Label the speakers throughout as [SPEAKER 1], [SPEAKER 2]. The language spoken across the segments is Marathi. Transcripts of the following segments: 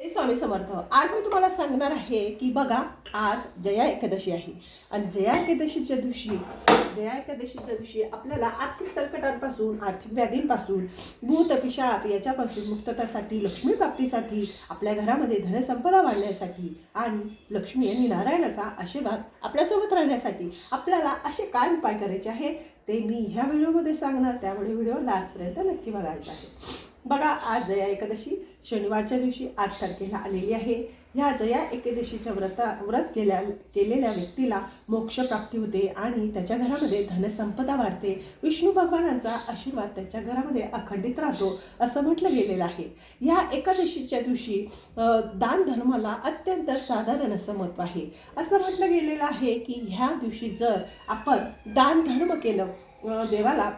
[SPEAKER 1] स्वामी समर्थ. आज मी तुम्हाला सांगणार आहे की बघा आज जया एकादशी आहे. आणि जया एकादशीच्या दिवशी जया एकादशीच्या दिवशी आपल्याला आर्थिक संकटांपासून आर्थिक व्याधींपासून भूत पिशात याच्यापासून मुक्ततासाठी लक्ष्मी प्राप्तीसाठी आपल्या घरामध्ये धनसंपदा वाढण्यासाठी आणि लक्ष्मी आणि नारायणाचा आशीर्वाद आपल्यासोबत राहण्यासाठी आपल्याला असे काय उपाय करायचे आहे ते मी ह्या व्हिडिओमध्ये सांगणार. त्यामुळे व्हिडिओ लास्टपर्यंत नक्की बघायचा आहे. बघा आज जया एकादशी शनिवारच्या दिवशी आठ तारखेला आलेली आहे. ह्या जया एकादशीच्या व्रता व्रत केल्या केलेल्या व्यक्तीला मोक्षप्राप्ती होते आणि त्याच्या घरामध्ये धनसंपदा वाढते. विष्णू भगवानांचा आशीर्वाद त्याच्या घरामध्ये अखंडित राहतो असं म्हटलं गेलेलं आहे. ह्या एकादशीच्या दिवशी दान धर्माला अत्यंत साधारण असं महत्त्व आहे. असं म्हटलं गेलेलं आहे की ह्या दिवशी जर आपण दान धर्म केलं देवाला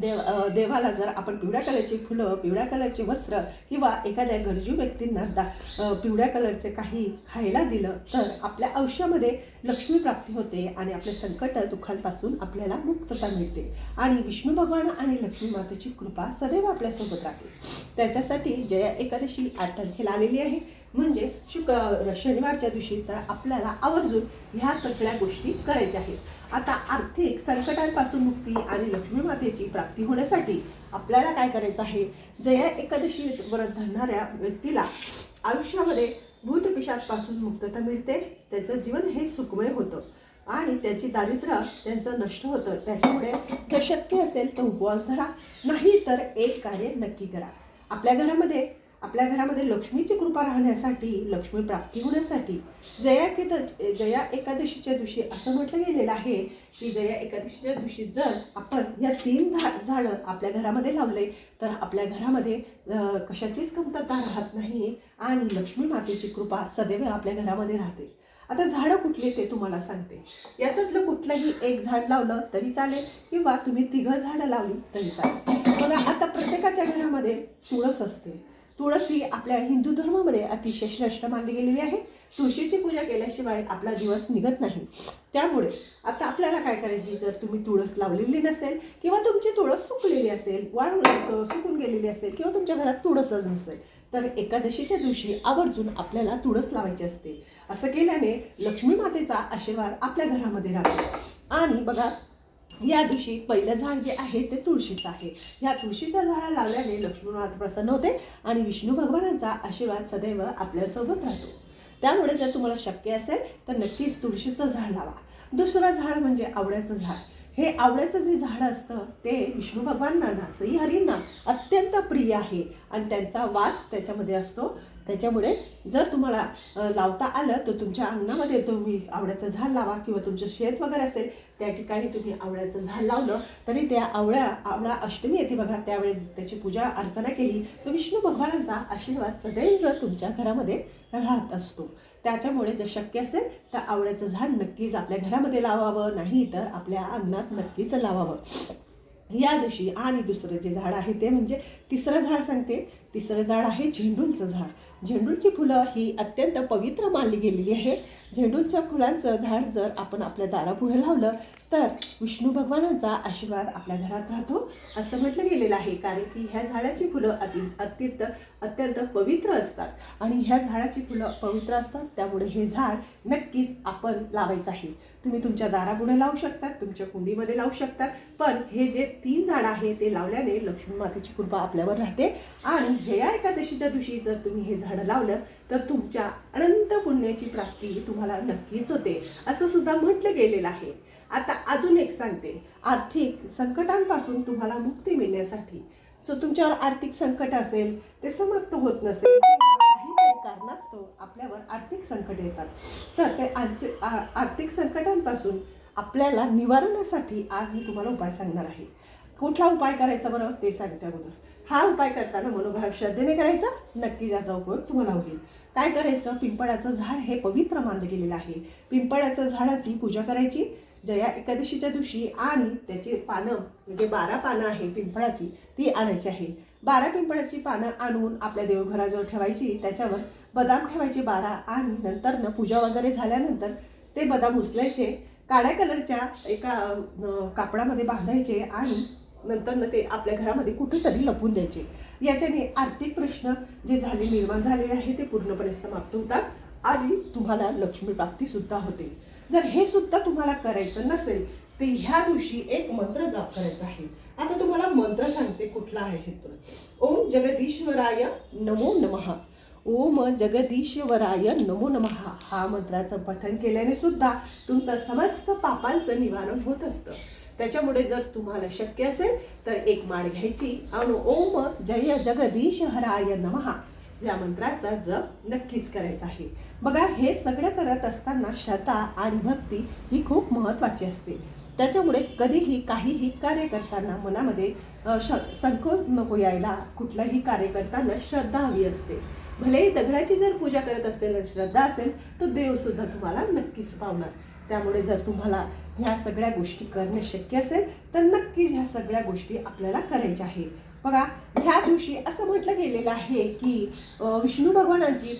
[SPEAKER 1] देव देवाला जर आपण पिवळ्या कलरची फुलं पिवळ्या कलरचे वस्त्र किंवा एखाद्या गरजू व्यक्तींना दा पिवळ्या कलरचे काही खायला दिलं तर आपल्या आयुष्यामध्ये लक्ष्मी प्राप्ती होते आणि आपले संकट दुःखांपासून आपल्याला मुक्तता मिळते. आणि विष्णू भगवान आणि लक्ष्मी मातेची कृपा सदैव आपल्यासोबत राहते. त्याच्यासाठी जया एकादशी आठ तारखेला आलेली आहे. म्हणजे शुक्र शनिवारच्या दिवशी तर आपल्याला आवर्जून ह्या सगळ्या गोष्टी करायच्या आहेत. आता आर्थिक संकटांपासून मुक्ती आणि लक्ष्मी मातेची प्राप्ती होण्यासाठी आपल्याला काय करायचं आहे? जया एकादशी व्रत धरणाऱ्या व्यक्तीला आयुष्यामध्ये भूतपिशातपासून मुक्तता मिळते. त्याचं जीवन हे सुखमय होतं आणि त्याची दारिद्र्य त्यांचं नष्ट होतं. त्याच्यामुळे जर शक्य असेल तर उपवास धरा. नाही तर एक कार्य नक्की करा. आपल्या घरामध्ये आपल्या घरामध्ये लक्ष्मीची कृपा राहण्यासाठी लक्ष्मी प्राप्ती होण्यासाठी जया केत जया एकादशीच्या दिवशी असं म्हटलं गेलेलं आहे की जया एकादशीच्या दिवशी जर आपण या तीन झा झाडं आपल्या घरामध्ये लावले तर आपल्या घरामध्ये कशाचीच कमतरता राहत नाही आणि लक्ष्मी मातेची कृपा सदैव आपल्या घरामध्ये राहते. आता झाडं कुठली ते तुम्हाला सांगते. याच्यातलं कुठलंही एक झाड लावलं तरी चालेल किंवा तुम्ही तिघं झाडं लावली तरी चालेल. बघा आता प्रत्येकाच्या घरामध्ये तुळस असते. तुळस ही आपल्या हिंदू धर्मामध्ये अतिशय श्रेष्ठ मानली गेलेली आहे. तुळशीची पूजा केल्याशिवाय आपला दिवस निघत नाही. त्यामुळे आता आपल्याला काय करायची? जर तुम्ही तुळस लावलेली नसेल किंवा तुमची तुळस सुकलेली असेल वाळून सुकून गेलेली असेल किंवा तुमच्या घरात तुळसच नसेल तर एकादशीच्या दिवशी आवर्जून आपल्याला तुळस लावायची असते. असं केल्याने लक्ष्मी मातेचा आशीर्वाद आपल्या घरामध्ये राहतो. आणि बघा या दिवशी पहिलं झाड जे आहे ते तुळशीचं आहे. या तुळशीच्या झाडा लावल्याने लक्ष्मीनाथ प्रसन्न होते आणि विष्णू भगवानांचा आशीर्वाद सदैव आपल्यासोबत राहतो. त्यामुळे जर तुम्हाला शक्य असेल तर नक्कीच तुळशीचं झाड लावा. दुसरं झाड म्हणजे आवळ्याचं झाड. हे आवळ्याचं जे झाड असतं ते विष्णू भगवानांना श्रीहरींना अत्यंत प्रिय आहे. आणि त्यांचा वास त्याच्यामध्ये असतो. त्याच्यामुळे जर तुम्हाला लावता आलं तर तुमच्या अंगणामध्ये तुम्ही आवळ्याचं झाड लावा किंवा तुमचं शेत वगैरे असेल त्या ठिकाणी तुम्ही आवळ्याचं झाड लावलं तरी त्या आवळ्या आवळा अष्टमी येते बघा त्यावेळेस त्याची पूजा अर्चना केली तर विष्णू भगवानांचा आशीर्वाद सदैव तुमच्या घरामध्ये राहत असतो. त्याच्यामुळे जर शक्य असेल तर आवळ्याचं झाड नक्कीच आपल्या घरामध्ये लावावं नाही तर आपल्या अंगणात नक्कीच लावावं. या दिवशी आणि दुसरं जे झाड आहे ते म्हणजे तिसरं झाड सांगते. तिसरं झाड आहे झेंडूलचं झाड. झेंडूची फुलं ही अत्यंत पवित्र मानली गेलेली आहे. झेंडूच्या फुलांचं झाड जर आपण आपल्या दारापुढे लावलं तर विष्णू भगवानांचा आशीर्वाद आपल्या घरात राहतो. असं म्हटलं गेलेलं आहे कारण की ह्या झाडाची फुलं अति अत्यंत अत्यंत पवित्र असतात. आणि ह्या झाडाची फुलं पवित्र असतात त्यामुळे हे झाड नक्कीच आपण लावायचं आहे. तुम्ही तुमच्या दारापुढे लावू शकतात तुमच्या कुंडीमध्ये लावू शकतात पण हे जे तीन झाडं आहे ते लावल्याने लक्ष्मी मातेची कृपा आपल्यावर राहते. आणि जया एकादशीच्या दिवशी जर तुम्ही हे झाडं लावलं तर तुमच्या अनंत पुण्याची प्राप्ती तुम्हाला नक्कीच होते असं सुद्धा म्हटलं गेलेलं आहे. आता अजून एक सांगते. आर्थिक संकटांपासून तुम्हाला मुक्ती मिळण्यासाठी. जो तुमच्यावर आर्थिक संकट असेल ते समाप्त होत नसेल काहीतरी कारणास्तव आपल्यावर आर्थिक संकट येतात. तर ते आज आर्थिक संकटांपासून आपल्याला निवारणासाठी आज मी तुम्हाला उपाय सांगणार आहे. कुठला उपाय करायचा बरं ते सांगते अगोदर. हा उपाय करताना मनोभाव श्रद्धेने करायचा नक्की याचा उपयोग तुम्हाला होईल. काय करायचं? पिंपळाचं झाड हे पवित्र मानलं गेलेलं आहे. पिंपळाचं झाडाची पूजा करायची. जया एकादशीच्या दिवशी आणि त्याची पानं म्हणजे बारा पानं आहे पिंपळाची ती आणायची आहे. बारा पिंपळाची पानं आणून आपल्या देवघराजवळ ठेवायची. त्याच्यावर बदाम ठेवायचे बारा आणि नंतर न पूजा वगैरे झाल्यानंतर ते बदाम उचलायचे. काळ्या कलरच्या एका कापडामध्ये बांधायचे आणि नंतर ना ते आपल्या घरामध्ये कुठेतरी लपून द्यायचे. याच्याने आर्थिक प्रश्न जे झाले निर्माण झालेले आहे ते पूर्णपणे समाप्त होतात आणि तुम्हाला लक्ष्मी प्राप्ती सुद्धा होते. जर हे सुद्धा तुम्हाला करायचं नसेल तर ह्या दिवशी एक मंत्र जाप करायचा आहे. आता तुम्हाला मंत्र सांगते कुठला आहे हे ओम जगदीश्वराय नमो नमः. ओम जगदीश्वराय नमो नमः. हा मंत्राचं पठण केल्याने सुद्धा तुमचं समस्त पापांचं निवारण होत असतं. त्याच्यामुळे जर तुम्हाला शक्य असेल तर एक माळ घ्यायची. आणि ओम जय जगदीश हराय नमः. या मंत्राचा जप नक्कीच करायचा आहे. बघा हे सगळं करत असताना श्रद्धा आणि भक्ती ही खूप महत्त्वाची असते. त्याच्यामुळे कधीही काहीही कार्य करताना मनामध्ये श संकोच नको यायला. कुठलंही कार्य करताना श्रद्धा हवी असते. भलेही दगडाची जर पूजा करत असेल श्रद्धा असेल तर देवसुद्धा तुम्हाला नक्कीच पावणार. त्यामुळे जर तुम्हाला ह्या सगळ्या गोष्टी करणे शक्य असेल तर नक्कीच ह्या सगळ्या गोष्टी आपल्याला करायच्या आहे बघा ह्या दिवशी असं म्हटलं गेलेलं आहे की विष्णू भगवानांची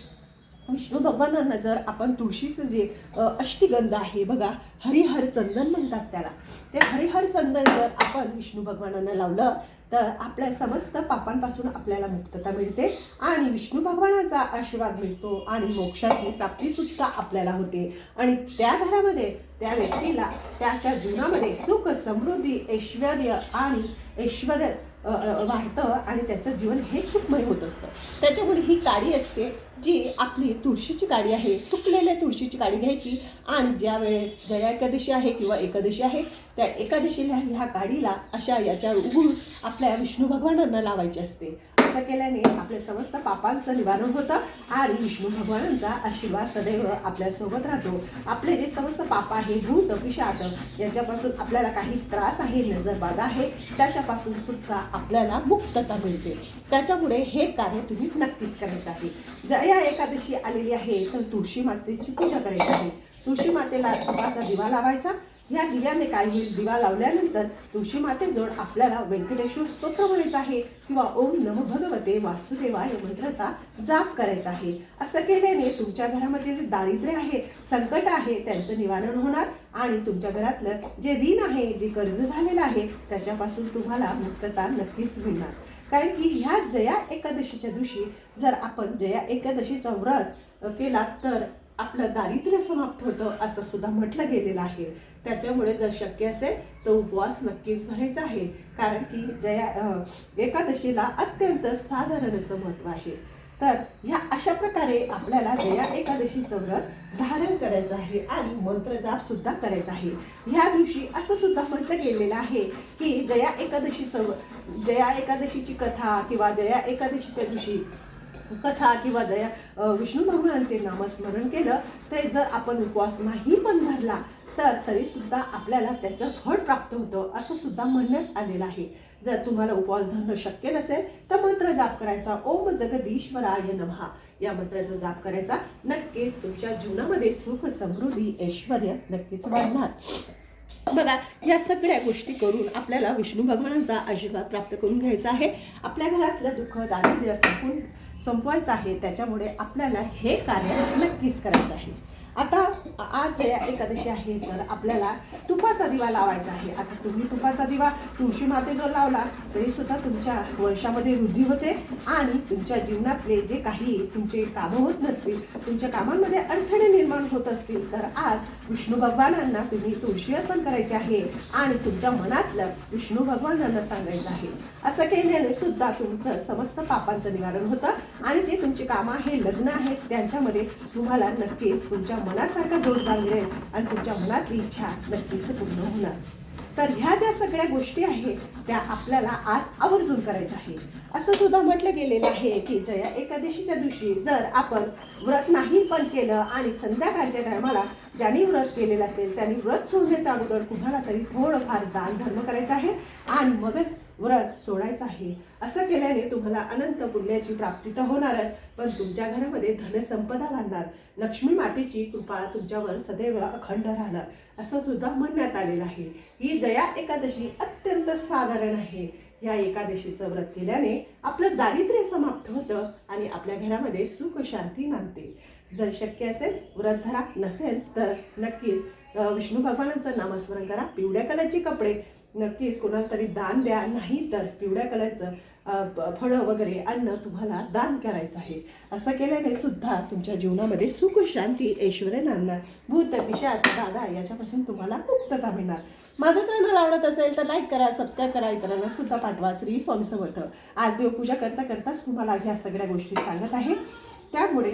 [SPEAKER 1] विष्णू भगवानांना जर आपण तुळशीचं जे अ, अष्टगंध आहे बघा हरिहर चंदन म्हणतात त्याला. ते हरिहर चंदन जर आपण विष्णू भगवानांना लावलं तर आपल्या समस्त पापांपासून आपल्याला मुक्तता मिळते आणि विष्णू भगवानाचा आशीर्वाद मिळतो आणि मोक्षाची प्राप्तीसुद्धा आपल्याला होते. आणि त्या घरामध्ये त्या व्यक्तीला त्याच्या जीवनामध्ये सुख समृद्धी ऐश्वर आणि ऐश्वर वाढतं आणि त्याचं जीवन हे सुखमय होत असतं. त्याच्यामुळे ही काडी असते जी आपली तुळशीची काडी आहे. सुकलेल्या तुळशीची काडी घ्यायची आणि ज्या वेळेस जया एकादशी आहे किंवा एकादशी आहे त्या एकादशीला ह्या काडीला अशा याच्यावर उघडून आपल्या विष्णू भगवानांना लावायची असते. असं केल्याने आपल्या समस्त पापांचं निवारण होतं आणि विष्णू भगवानांचा आशीर्वाद सदैव आपल्यासोबत राहतो. आपले जे समस्त पाप आहे भूत पिशाच याच्यापासून आपल्याला काही त्रास आहे नजरबाधा आहे त्याच्यापासून सुद्धा आपल्याला मुक्तता मिळते. त्याच्यामुळे हे कार्य तुम्ही नक्कीच करायचं आहे. जया एकादशी आलेली आहे तर तुळशी मातेची पूजा करायची आहे. तुळशी मातेला तुपाचा दिवा लावायचा ह्या दिव्याने काय होईल दिवा लावल्यानंतर तुळशी मातेजवळ आपल्याला व्यंकटेश्वर स्तोत्र म्हणायचं आहे किंवा ओम नम भगवते वासुदेवा या मंत्राचा जाप करायचा आहे. असं केल्याने तुमच्या घरामध्ये जे दारिद्र्य आहे संकट आहे त्यांचं निवारण होणार आणि तुमच्या घरातलं जे ऋण आहे जे कर्ज झालेलं आहे त्याच्यापासून तुम्हाला मुक्तता नक्कीच मिळणार. कारण की ह्या जया एकादशीच्या दिवशी जर आपण जया एकादशीचा व्रत केला तर आपलं दारिद्र्य समाप्त होतं असं सुद्धा म्हटलं गेलेलं आहे. त्याच्यामुळे जर शक्य असेल तर उपवास नक्कीच धरायचा आहे. कारण की जया एकादशीला अत्यंत साधारण असं महत्त्व आहे. तर ह्या अशा प्रकारे आपल्याला जया एकादशीचं व्रत धारण करायचं आहे आणि मंत्रजाप सुद्धा करायचा आहे. ह्या दिवशी असं सुद्धा म्हटलं गेलेलं आहे की जया एकादशीचं जया एकादशीची कथा किंवा जया एकादशीच्या दिवशी कथा किंवा जया विष्णू भगवानांचे नामस्मरण केलं तर जर आपण उपवास नाही पण धरला तर तरी सुद्धा आपल्याला त्याचं फळ प्राप्त होतं असं सुद्धा म्हणण्यात आलेलं आहे. जर तुम्हाला उपवास धरणं शक्य नसेल तर मंत्र जाप करायचा. ओम जगदीश्वराय नमः या मंत्राचा जाप करायचा. नक्कीच तुमच्या जीवनामध्ये सुख समृद्धी ऐश्वर नक्कीच वाढणार. बघा या सगळ्या गोष्टी करून आपल्याला विष्णू भगवानांचा आशीर्वाद प्राप्त करून घ्यायचा आहे. आपल्या घरातलं दुःख दारिद्र्य संपूर्ण संपवायचं आहे त्याच्यामुळे आपल्याला हे कार्य नक्कीच करायचं आहे. आता आज एकादशी आहे तर आपल्याला तुपाचा दिवा लावायचा आहे. आता तुम्ही तुपाचा दिवा तुळशी मातेजवळ लावला तरी सुद्धा तुमच्या वंशामध्ये वृद्धी होते आणि तुमच्या जीवनातले जे काही तुमचे कामं होत नसतील तुमच्या कामांमध्ये अडथळे निर्माण होत असतील तर आज विष्णू भगवानांना तुम्ही तुळशी अर्पण करायचे आहे आणि तुमच्या मनातलं विष्णू भगवानांना सांगायचं आहे. असं केल्याने सुद्धा तुमचं समस्त पापांचं निवारण होतं आणि जे तुमची कामं आहे लग्न आहेत त्यांच्यामध्ये तुम्हाला नक्कीच तुमच्या मनासारखा जोड मिळेल आणि तुमच्या मनातली इच्छा नक्कीच पूर्ण होणार. तर ह्या ज्या सगळ्या गोष्टी आहेत त्या आपल्याला आज आवर्जून करायच्या आहे असं सुद्धा म्हटलं गेलेलं आहे की जया एकादशीच्या दिवशी जर आपण व्रत नाही पण केलं आणि संध्याकाळच्या टायमाला ज्यांनी व्रत केलेलं असेल त्यांनी व्रत सोडण्याच्या अगोदर कुणाला तरी थोडंफार दान धर्म करायचा आहे आणि मगच व्रत सोडायचं आहे. असं केल्याने तुम्हाला अनंत पुण्याची प्राप्ती तर होणारच पण तुमच्या घरामध्ये धनसंपदा वाढणार. लक्ष्मी मातेची कृपा तुमच्यावर सदैव अखंड राहणार असं सुद्धा म्हणण्यात आलेलं आहे. ही जया एकादशी अत्यंत साधारण आहे. या एकादशीचं व्रत केल्याने आपलं दारिद्र्य समाप्त होतं आणि आपल्या घरामध्ये सुख शांती मानते. जर शक्य असेल व्रत धरा. नसेल तर नक्कीच विष्णू भगवानांचं नामस्मरण करा. पिवळ्या कलरचे कपडे नक्कीच कोणाला तरी दान द्या. नाही तर पिवळ्या कलरचं फळं वगैरे अन्न तुम्हाला दान करायचं आहे. असं केल्याने सुद्धा तुमच्या जीवनामध्ये सुख शांती ऐश्वर नांदणार. भूत पिशात बाधा याच्यापासून तुम्हाला मुक्तता मिळणार. माझं चॅनल आवडत असेल तर लाईक करा सबस्क्राईब करा इतरांना सुद्धा पाठवा. श्री स्वामी समर्थ. आज देवपूजा करता करताच तुम्हाला ह्या सगळ्या गोष्टी सांगत आहे. त्यामुळे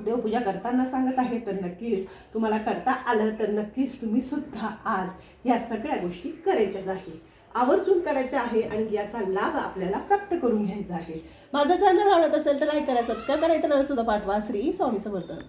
[SPEAKER 1] देवपूजा करताना सांगत आहे तर नक्कीच. तुम्हाला करता आलं तर नक्कीच तुम्ही सुद्धा आज या सगळ्या गोष्टी करायच्याच आहे. आवर्जून करायच्या आहे आणि याचा लाभ आपल्याला प्राप्त करून घ्यायचा आहे. माझं चॅनल आवडत असेल तर लाईक करा सबस्क्राईब करा. इतरांना सुद्धा पाठवा. श्री स्वामी समर्थ.